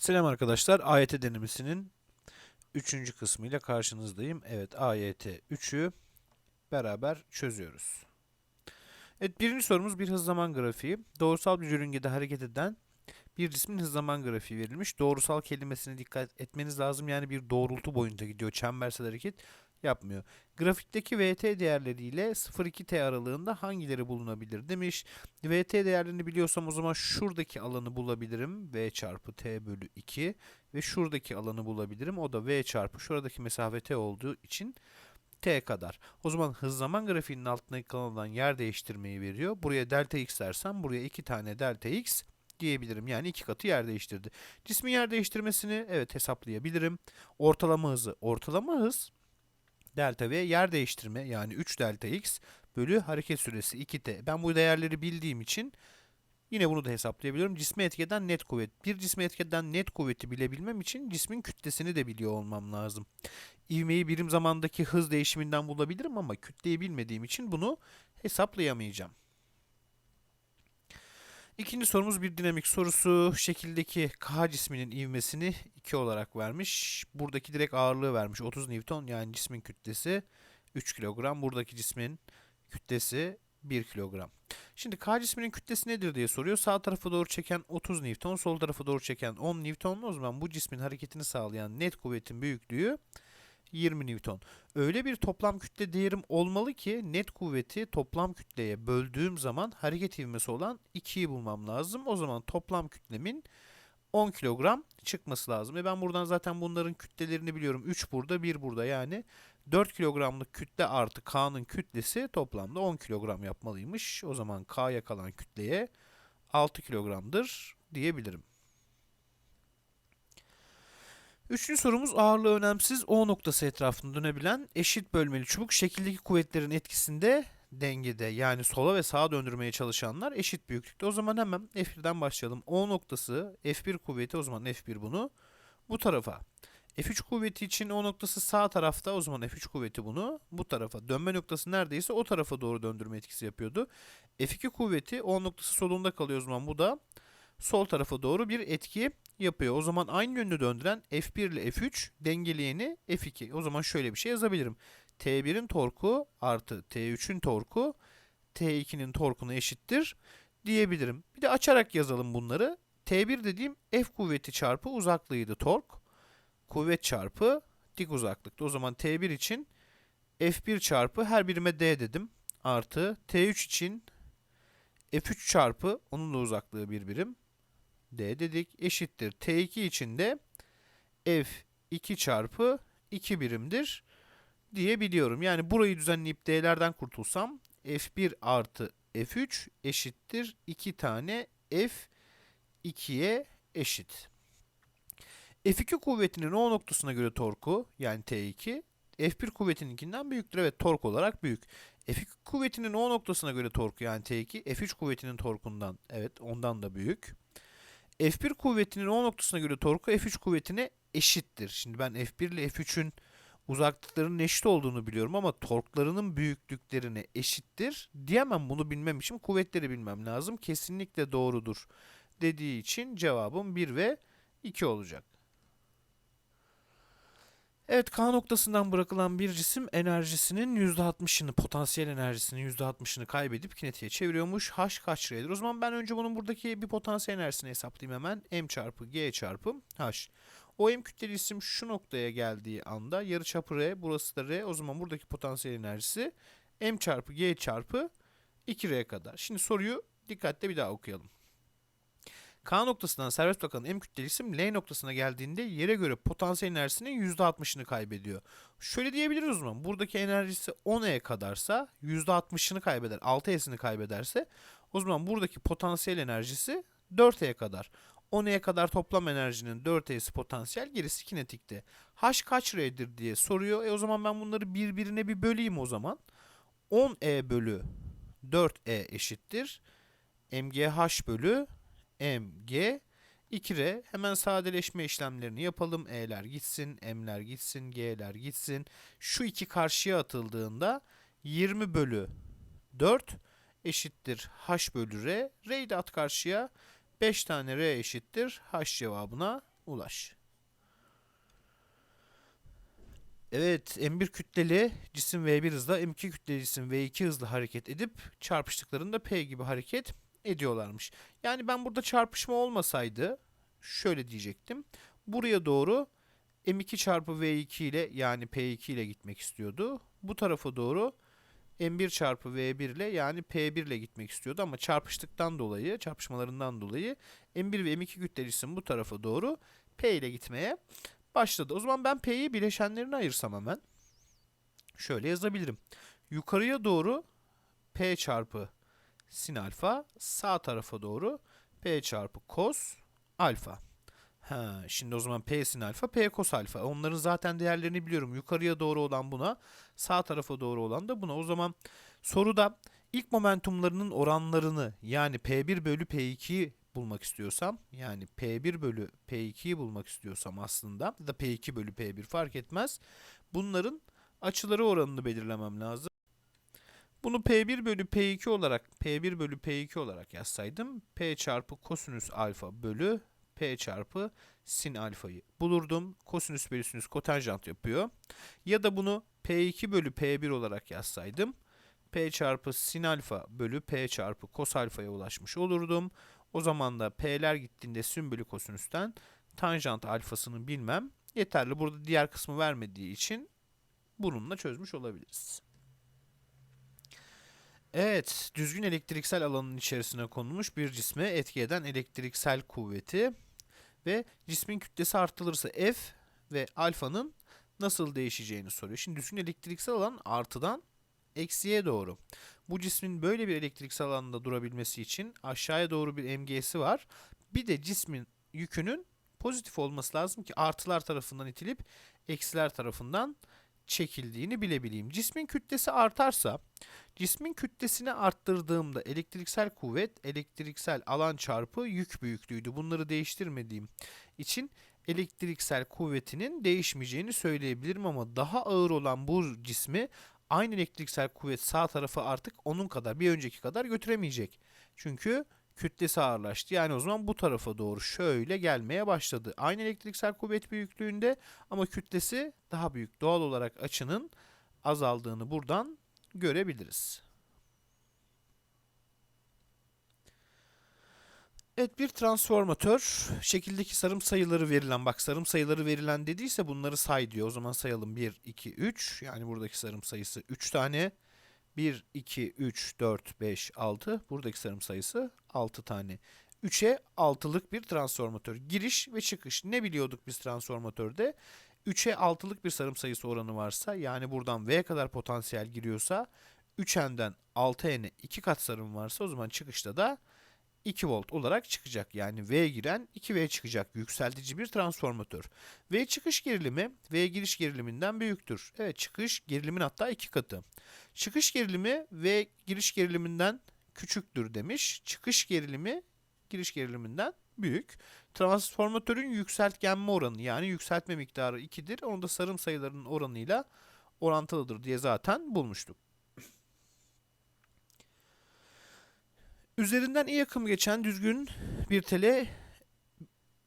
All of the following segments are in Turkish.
Selam arkadaşlar. AYT denemesinin 3. kısmıyla karşınızdayım. Evet AYT 3'ü beraber çözüyoruz. Evet birinci sorumuz bir hız zaman grafiği. Doğrusal bir yörüngede hareket eden bir cismin hız zaman grafiği verilmiş. Doğrusal kelimesine dikkat etmeniz lazım. Yani bir doğrultu boyunca gidiyor. Çembersel hareket yapmıyor. Grafikteki VT değerleriyle 0-2T aralığında hangileri bulunabilir demiş. VT değerlerini biliyorsam o zaman şuradaki alanı bulabilirim. V çarpı T bölü 2 ve şuradaki alanı bulabilirim. O da V çarpı şuradaki mesafe T olduğu için T kadar. O zaman hız zaman grafiğinin altındaki kalan yer değiştirmeyi veriyor. Buraya delta x dersem buraya 2 tane delta x diyebilirim. Yani iki katı yer değiştirdi. Cismin yer değiştirmesini evet hesaplayabilirim. Ortalama hızı. Ortalama hız delta v yer değiştirme yani 3 delta x bölü hareket süresi 2t. Ben bu değerleri bildiğim için yine bunu da hesaplayabiliyorum. Cisme etkeden net kuvvet. Bir cisme etkeden net kuvveti bilebilmem için cismin kütlesini de biliyor olmam lazım. İvmeyi birim zamandaki hız değişiminden bulabilirim ama kütleyi bilmediğim için bunu hesaplayamayacağım. İkinci sorumuz bir dinamik sorusu. Şekildeki K cisminin ivmesini 2 olarak vermiş. Buradaki direkt ağırlığı vermiş. 30 Newton yani cismin kütlesi 3 kilogram. Buradaki cismin kütlesi 1 kilogram. Şimdi K cisminin kütlesi nedir diye soruyor. Sağ tarafa doğru çeken 30 Newton, sol tarafa doğru çeken 10 Newton. O zaman bu cismin hareketini sağlayan net kuvvetin büyüklüğü 20 Newton. Öyle bir toplam kütle değerim olmalı ki net kuvveti toplam kütleye böldüğüm zaman hareket ivmesi olan 2'yi bulmam lazım. O zaman toplam kütlemin 10 kilogram çıkması lazım. E ben buradan zaten bunların kütlelerini biliyorum. 3 burada, 1 burada yani 4 kilogramlık kütle artı K'nın kütlesi toplamda 10 kilogram yapmalıymış. O zaman K'ya kalan kütleye 6 kilogramdır diyebilirim. Üçüncü sorumuz ağırlığı önemsiz O noktası etrafında dönebilen eşit bölmeli çubuk şekildeki kuvvetlerin etkisinde dengede yani sola ve sağa döndürmeye çalışanlar eşit büyüklükte. O zaman hemen F1'den başlayalım. O noktası F1 kuvveti o zaman F1 bunu bu tarafa. F3 kuvveti için O noktası sağ tarafta o zaman F3 kuvveti bunu bu tarafa. Dönme noktası neredeyse o tarafa doğru döndürme etkisi yapıyordu. F2 kuvveti O noktası solunda kalıyor o zaman bu da sol tarafa doğru bir etki yapıyor. O zaman aynı yönde döndüren F1 ile F3 dengeleyeni F2. O zaman şöyle bir şey yazabilirim. T1'in torku artı T3'ün torku T2'nin torkuna eşittir diyebilirim. Bir de açarak yazalım bunları. T1 dediğim F kuvveti çarpı uzaklığıydı tork. Kuvvet çarpı dik uzaklıkta. O zaman T1 için F1 çarpı her birime D dedim. Artı T3 için F3 çarpı onun da uzaklığı bir birim. D dedik eşittir. T2 için de F2 çarpı 2 birimdir diyebiliyorum. Yani burayı düzenleyip D'lerden kurtulsam F1 artı F3 eşittir 2 tane F2'ye eşit. F2 kuvvetinin O noktasına göre torku yani T2 F1 kuvvetininkinden büyüktür. Evet tork olarak büyük. F2 kuvvetinin O noktasına göre torku yani T2 F3 kuvvetinin torkundan evet ondan da büyük. F1 kuvvetinin O noktasına göre torku F3 kuvvetine eşittir. Şimdi ben F1 ile F3'ün uzaklıklarının eşit olduğunu biliyorum ama torklarının büyüklüklerine eşittir diyemem. Bunu bilmem için kuvvetleri bilmem lazım. Kesinlikle doğrudur dediği için cevabım 1 ve 2 olacak. Evet K noktasından bırakılan bir cisim enerjisinin %60'ını, potansiyel enerjisinin %60'ını kaybedip kinetiğe çeviriyormuş. H kaç R'dir? O zaman ben önce bunun buradaki bir potansiyel enerjisini hesaplayayım hemen. M çarpı G çarpı H. O M kütleli cisim şu noktaya geldiği anda yarıçapı R, burası da R. O zaman buradaki potansiyel enerjisi M çarpı G çarpı 2R kadar. Şimdi soruyu dikkatle bir daha okuyalım. K noktasından serbest bırakan M kütleli cisim L noktasına geldiğinde yere göre potansiyel enerjisinin %60'ını kaybediyor. Şöyle diyebiliriz o zaman. Buradaki enerjisi 10E kadarsa %60'ını kaybeder. 6E'sini kaybederse o zaman buradaki potansiyel enerjisi 4E kadar. 10E kadar toplam enerjinin 4E'si potansiyel, gerisi kinetikte. H kaç R'dir diye soruyor. E o zaman ben bunları birbirine bir böleyim o zaman. 10E bölü 4E eşittir. MGH bölü mg 2r hemen sadeleşme işlemlerini yapalım. E'ler gitsin, m'ler gitsin, g'ler gitsin. Şu iki karşıya atıldığında 20 bölü 4 eşittir h bölü r. R'yi de at karşıya. 5 tane r eşittir h cevabına ulaş. Evet, M1 kütleli cisim V1 hızla M2 kütleli cisim V2 hızla hareket edip çarpıştıklarında P gibi hareket ediyorlarmış. Yani ben burada çarpışma olmasaydı şöyle diyecektim. Buraya doğru M2 çarpı V2 ile yani P2 ile gitmek istiyordu. Bu tarafa doğru M1 çarpı V1 ile yani P1 ile gitmek istiyordu ama çarpıştıktan dolayı, çarpışmalarından dolayı M1 ve M2 kütleli cisim bu tarafa doğru P ile gitmeye başladı. O zaman ben P'yi bileşenlerine ayırsam hemen şöyle yazabilirim. Yukarıya doğru P çarpı sin alfa, sağ tarafa doğru P çarpı cos alfa. Ha, şimdi o zaman P sin alfa, P cos alfa. Onların zaten değerlerini biliyorum. Yukarıya doğru olan buna, sağ tarafa doğru olan da buna. O zaman soruda ilk momentumlarının oranlarını yani P1 bölü P2'yi bulmak istiyorsam yani P1 bölü P2'yi bulmak istiyorsam aslında da P2 bölü P1 fark etmez. Bunların açıları oranını belirlemem lazım. Bunu P1 bölü P2 olarak P1 bölü P2 olarak yazsaydım P çarpı kosinüs alfa bölü P çarpı sin alfayı bulurdum. Kosinüs bölü sinüs kotanjant yapıyor. Ya da bunu P2 bölü P1 olarak yazsaydım P çarpı sin alfa bölü P çarpı kos alfaya ulaşmış olurdum. O zaman da P'ler gittiğinde sin bölü kosinüsten tanjant alfasını bilmem yeterli. Burada diğer kısmı vermediği için bununla çözmüş olabiliriz. Evet, düzgün elektriksel alanın içerisine konulmuş bir cisme etki eden elektriksel kuvveti ve cismin kütlesi artırılırsa F ve alfanın nasıl değişeceğini soruyor. Şimdi düzgün elektriksel alan artıdan eksiye doğru. Bu cismin böyle bir elektriksel alanda durabilmesi için aşağıya doğru bir MG'si var. Bir de cismin yükünün pozitif olması lazım ki artılar tarafından itilip eksiler tarafından çekildiğini bilebileyim. Cismin kütlesi artarsa, cismin kütlesini arttırdığımda elektriksel kuvvet, elektriksel alan çarpı yük büyüklüğüydü. Bunları değiştirmediğim için elektriksel kuvvetinin değişmeyeceğini söyleyebilirim ama daha ağır olan bu cismi aynı elektriksel kuvvet sağ tarafa artık onun kadar bir önceki kadar götüremeyecek. Çünkü kütlesi ağırlaştı. Yani o zaman bu tarafa doğru şöyle gelmeye başladı. Aynı elektriksel kuvvet büyüklüğünde ama kütlesi daha büyük. Doğal olarak açının azaldığını buradan görebiliriz. Evet bir transformatör şekildeki sarım sayıları verilen bak sarım sayıları verilen dediyse bunları say diyor. O zaman sayalım 1, 2, 3 yani buradaki sarım sayısı 3 tane. 1, 2, 3, 4, 5, 6 buradaki sarım sayısı 6 tane. 3'e 6'lık bir transformatör. Giriş ve çıkış. Ne biliyorduk biz transformatörde? 3'e 6'lık bir sarım sayısı oranı varsa yani buradan V'ye kadar potansiyel giriyorsa 3N'den 6N'e 2 kat sarım varsa o zaman çıkışta da 2 volt olarak çıkacak. Yani V giren 2V çıkacak. Yükseltici bir transformatör. V çıkış gerilimi V giriş geriliminden büyüktür. Evet çıkış gerilimin hatta 2 katı. Çıkış gerilimi V giriş geriliminden küçüktür demiş. Çıkış gerilimi giriş geriliminden büyük. Transformatörün yükseltgenme oranı yani yükseltme miktarı 2'dir. Onu da sarım sayılarının oranıyla orantılıdır diye zaten bulmuştuk. Üzerinden iyi akım geçen düzgün bir tele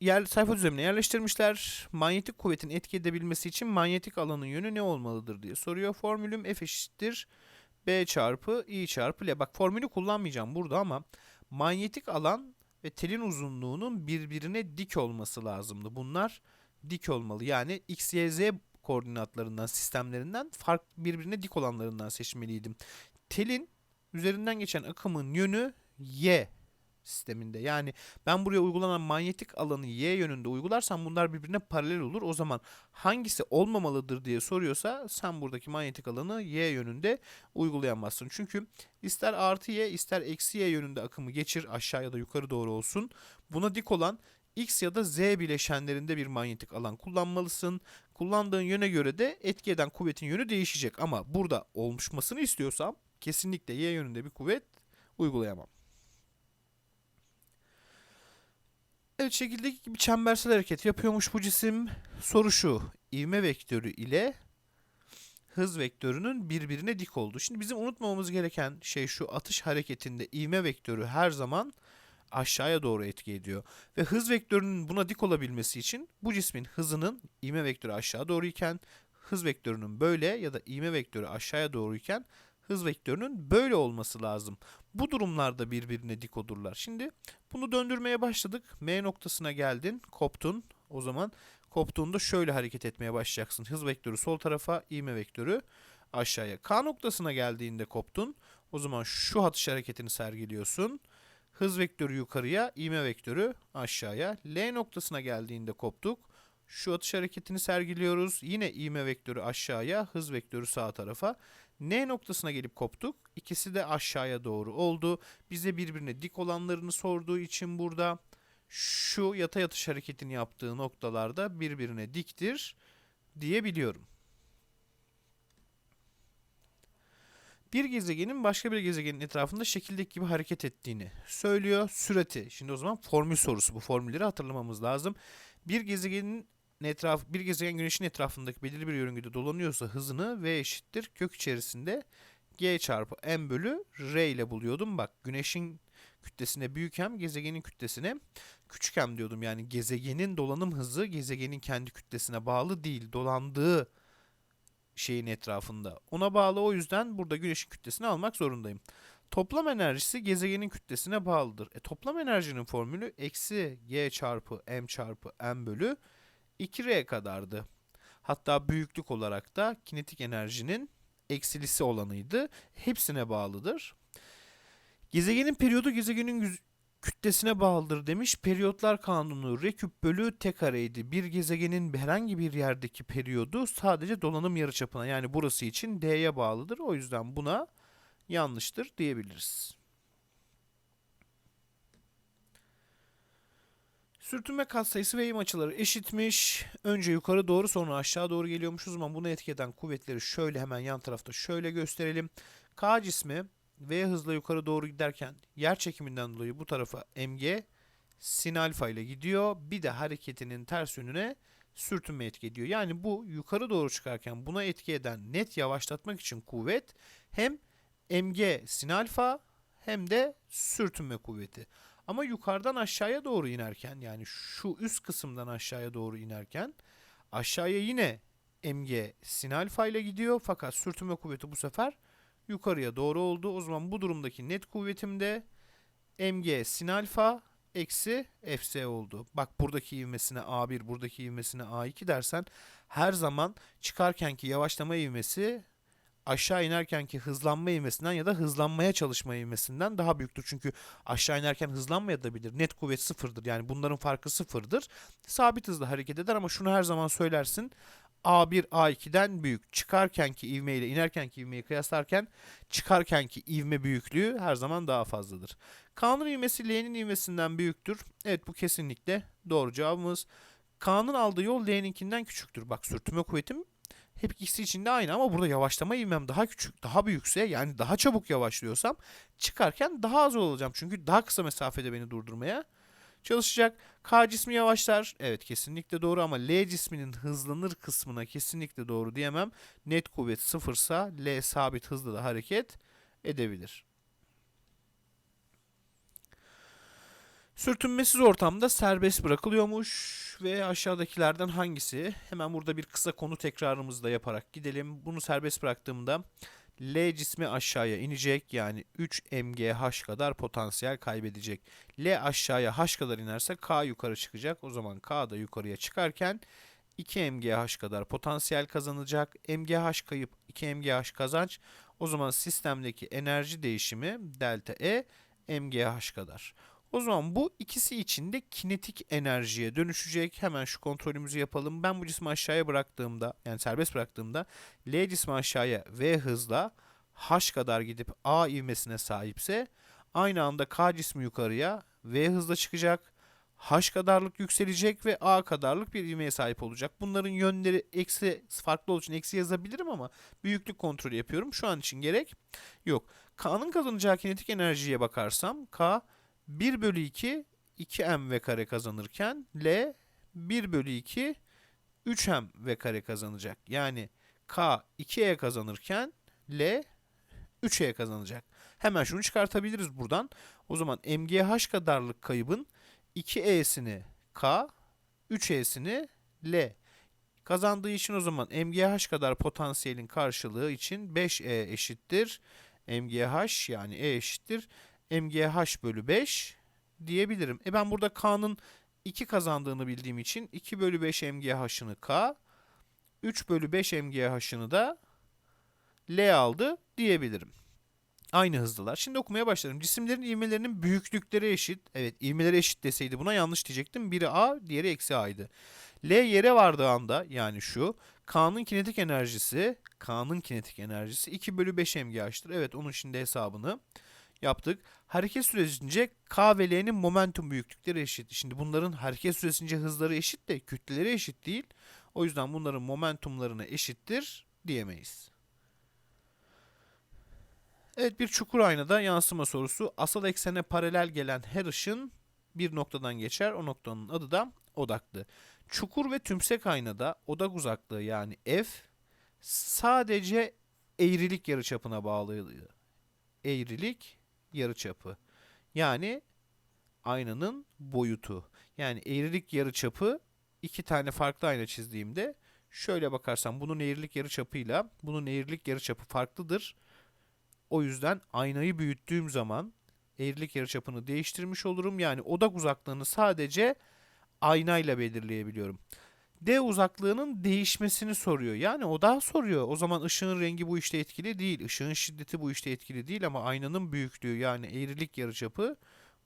yer, sayfa düzenine yerleştirmişler. Manyetik kuvvetin etki edebilmesi için manyetik alanın yönü ne olmalıdır diye soruyor. Formülüm F eşittir B çarpı I çarpı L. Bak formülü kullanmayacağım burada ama manyetik alan ve telin uzunluğunun birbirine dik olması lazımdı. Bunlar dik olmalı. Yani X, Y, Z koordinatlarından, sistemlerinden fark birbirine dik olanlarından seçmeliydim. Telin üzerinden geçen akımın yönü Y sisteminde. Yani ben buraya uygulanan manyetik alanı Y yönünde uygularsam bunlar birbirine paralel olur. O zaman hangisi olmamalıdır diye soruyorsa sen buradaki manyetik alanı Y yönünde uygulayamazsın. Çünkü ister artı Y ister eksi Y yönünde akımı geçir aşağı ya da yukarı doğru olsun. Buna dik olan X ya da Z bileşenlerinde bir manyetik alan kullanmalısın. Kullandığın yöne göre de etki eden kuvvetin yönü değişecek. Ama burada oluşmasını istiyorsam kesinlikle Y yönünde bir kuvvet uygulayamam. Evet şekildeki gibi çembersel hareket yapıyormuş bu cisim. Soru şu. ivme vektörü ile hız vektörünün birbirine dik olduğu. Şimdi bizim unutmamamız gereken şey şu atış hareketinde ivme vektörü her zaman aşağıya doğru etki ediyor. Ve hız vektörünün buna dik olabilmesi için bu cismin hızının ivme vektörü aşağı doğru iken hız vektörünün böyle ya da ivme vektörü aşağıya doğru iken hız vektörünün böyle olması lazım. Bu durumlarda birbirine dik olurlar. Şimdi bunu döndürmeye başladık. M noktasına geldin, koptun. O zaman koptuğunda şöyle hareket etmeye başlayacaksın. Hız vektörü sol tarafa, ivme vektörü aşağıya. K noktasına geldiğinde koptun. O zaman şu atış hareketini sergiliyorsun. Hız vektörü yukarıya, ivme vektörü aşağıya. L noktasına geldiğinde koptuk. Şu atış hareketini sergiliyoruz. Yine ivme vektörü aşağıya, hız vektörü sağ tarafa. N noktasına gelip koptuk. İkisi de aşağıya doğru oldu. Bize birbirine dik olanlarını sorduğu için burada şu yatay atış hareketini yaptığı noktalarda birbirine diktir diyebiliyorum. bir gezegenin başka bir gezegenin etrafında şekildeki gibi hareket ettiğini söylüyor. Sürati. Şimdi o zaman formül sorusu. Bu formülleri hatırlamamız lazım. Bir gezegenin etraf bir gezegen güneşin etrafındaki belirli bir yörüngede dolanıyorsa hızını v eşittir kök içerisinde g çarpı m bölü r ile buluyordum. Bak güneşin kütlesine büyük hem gezegenin kütlesine küçük hem diyordum. Yani gezegenin dolanım hızı gezegenin kendi kütlesine bağlı değil. Dolandığı şeyin etrafında. Ona bağlı o yüzden burada güneşin kütlesini almak zorundayım. Toplam enerjisi gezegenin kütlesine bağlıdır. E, toplam enerjinin formülü eksi g çarpı m çarpı m bölü 2r kadardı. Hatta büyüklük olarak da kinetik enerjinin eksilisi olanıydı. Hepsine bağlıdır. Gezegenin periyodu gezegenin kütlesine bağlıdır demiş. Periyotlar kanunu R bölü t kareydi. Bir gezegenin herhangi bir yerdeki periyodu sadece dolanım yarıçapına yani burası için D'ye bağlıdır. O yüzden buna yanlıştır diyebiliriz. Sürtünme katsayısı ve eğim açıları eşitmiş. Önce yukarı doğru sonra aşağı doğru geliyormuş. O zaman bunu etki eden kuvvetleri şöyle hemen yan tarafta şöyle gösterelim. K cismi V hızla yukarı doğru giderken yer çekiminden dolayı bu tarafa mg sin alfa ile gidiyor. Bir de hareketinin ters yönüne sürtünme etki ediyor. Yani bu yukarı doğru çıkarken buna etki eden net yavaşlatmak için kuvvet hem mg sin alfa hem de sürtünme kuvveti. Ama yukarıdan aşağıya doğru inerken yani şu üst kısımdan aşağıya doğru inerken aşağıya yine mg sin alfa ile gidiyor fakat sürtünme kuvveti bu sefer yukarıya doğru oldu. O zaman bu durumdaki net kuvvetim de mg sin alfa eksi fs oldu. Bak buradaki ivmesine a1, buradaki ivmesine a2 dersen her zaman çıkarkenki yavaşlama ivmesi aşağı inerkenki hızlanma ivmesinden ya da hızlanmaya çalışma ivmesinden daha büyüktür. Çünkü aşağı inerken hızlanmayabilir. Net kuvvet sıfırdır. Yani bunların farkı sıfırdır. Sabit hızla hareket eder ama şunu her zaman söylersin. A1 A2'den büyük. Çıkarkenki ivme ile inerkenki ivmeyi kıyaslarken çıkarkenki ivme büyüklüğü her zaman daha fazladır. K'nın ivmesi L'nin ivmesinden büyüktür. Evet bu kesinlikle doğru cevabımız. K'nın aldığı yol L'ninkinden küçüktür. Bak sürtünme kuvvetim hep ikisi için de aynı ama burada yavaşlama ivmem daha küçük, daha büyükse yani daha çabuk yavaşlıyorsam çıkarken daha az olacağım. Çünkü daha kısa mesafede beni durdurmaya çalışacak. K cismi yavaşlar. Evet kesinlikle doğru ama L cisminin hızlanır kısmına kesinlikle doğru diyemem. Net kuvvet sıfırsa L sabit hızla da hareket edebilir. Sürtünmesiz ortamda serbest bırakılıyormuş ve aşağıdakilerden hangisi? Hemen burada bir kısa konu tekrarımızı da yaparak gidelim. Bunu serbest bıraktığımda L cismi aşağıya inecek yani 3 mgh kadar potansiyel kaybedecek. L aşağıya h kadar inerse K yukarı çıkacak. O zaman K da yukarıya çıkarken 2 mgh kadar potansiyel kazanacak. mgh kayıp 2 mgh kazanç. O zaman sistemdeki enerji değişimi delta E mgh kadar. O zaman bu ikisi için de kinetik enerjiye dönüşecek. Hemen şu kontrolümüzü yapalım. Ben bu cismi aşağıya bıraktığımda yani serbest bıraktığımda L cismi aşağıya V hızla H kadar gidip A ivmesine sahipse aynı anda K cismi yukarıya V hızla çıkacak. H kadarlık yükselecek ve A kadarlık bir ivmeye sahip olacak. Bunların yönleri eksi farklı olduğu için eksi yazabilirim ama büyüklük kontrolü yapıyorum. Şu an için gerek yok. K'nın kazanacağı kinetik enerjiye bakarsam K 1 bölü 2 2m kare kazanırken L 1 bölü 2 3m kare kazanacak. Yani K 2e kazanırken L 3E kazanacak. Hemen şunu çıkartabiliriz buradan. O zaman MGH kadarlık kaybın 2E'sini K, 3E'sini L. Kazandığı için o zaman MGH kadar potansiyelin karşılığı için 5E eşittir. MGH yani E eşittir. MGH bölü 5 diyebilirim. E ben burada K'nın 2 kazandığını bildiğim için 2 bölü 5 MGH'ını K, 3 bölü 5 MGH'ını da L aldı diyebilirim. Aynı hızlılar. Şimdi okumaya başlarım. Cisimlerin ivmelerinin büyüklükleri eşit. Evet ivmeleri eşit deseydi buna yanlış diyecektim. Biri A, diğeri eksi A'ydı. L yere vardığı anda yani şu K'nın kinetik enerjisi K'nın kinetik enerjisi 2 bölü 5 MGH'tır. Evet onun şimdi hesabını yaptık. Hareket süresince K ve L'nin momentum büyüklükleri eşit. Şimdi bunların hareket süresince hızları eşit de kütleleri eşit değil. O yüzden bunların momentumlarını eşittir diyemeyiz. Evet bir çukur aynada yansıma sorusu. Asal eksene paralel gelen her ışın bir noktadan geçer. O noktanın adı da odaklı. Çukur ve tümsek aynada odak uzaklığı yani f sadece eğrilik yarıçapına bağlıydı. Eğrilik yarıçapı. Yani aynanın boyutu. Yani eğrilik yarıçapı iki tane farklı ayna çizdiğimde şöyle bakarsam bunun eğrilik yarıçapıyla bunun eğrilik yarıçapı farklıdır. O yüzden aynayı büyüttüğüm zaman eğrilik yarıçapını değiştirmiş olurum. Yani odak uzaklığını sadece aynayla belirleyebiliyorum. D uzaklığının değişmesini soruyor. Yani odağı soruyor. O zaman ışığın rengi bu işte etkili değil. Işığın şiddeti bu işte etkili değil ama aynanın büyüklüğü yani eğrilik yarıçapı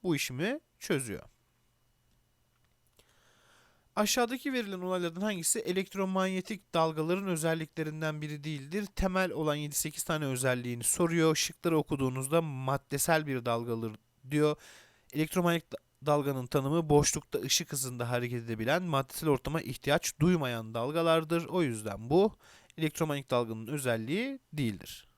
bu işimi çözüyor. Aşağıdaki verilen olaylardan hangisi elektromanyetik dalgaların özelliklerinden biri değildir? Temel olan 7-8 tane özelliğini soruyor. Şıkları okuduğunuzda maddesel bir dalgadır diyor. Elektromanyetik dalganın tanımı boşlukta ışık hızında hareket edebilen maddesel ortama ihtiyaç duymayan dalgalardır. O yüzden bu elektromanyetik dalganın özelliği değildir.